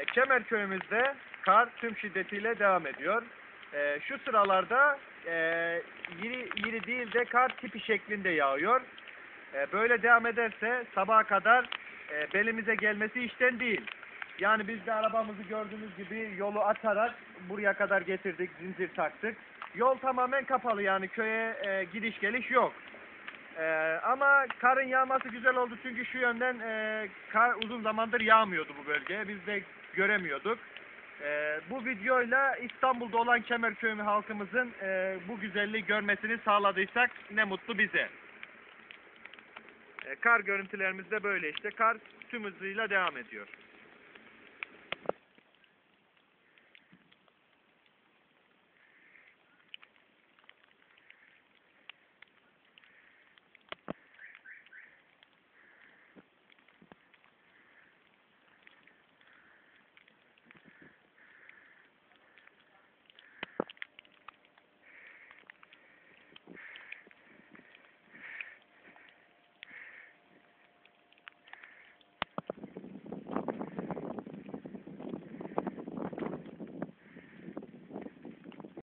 E, Kemer köyümüzde kar tüm şiddetiyle devam ediyor. E, şu sıralarda e, iri, iri değil de kar tipi şeklinde yağıyor. E, böyle devam ederse sabaha kadar e, belimize gelmesi işten değil. Yani biz de arabamızı gördüğünüz gibi yolu atarak buraya kadar getirdik, zincir taktık. Yol tamamen kapalı yani köye e, gidiş geliş yok. E, ama karın yağması güzel oldu çünkü şu yönden e, kar uzun zamandır yağmıyordu bu bölgeye. Biz de göremiyorduk. E, bu videoyla İstanbul'da olan Kemerköy halkımızın e, bu güzelliği görmesini sağladıysak ne mutlu bize. E, kar görüntülerimiz de böyle işte. Kar tüm hızıyla devam ediyor.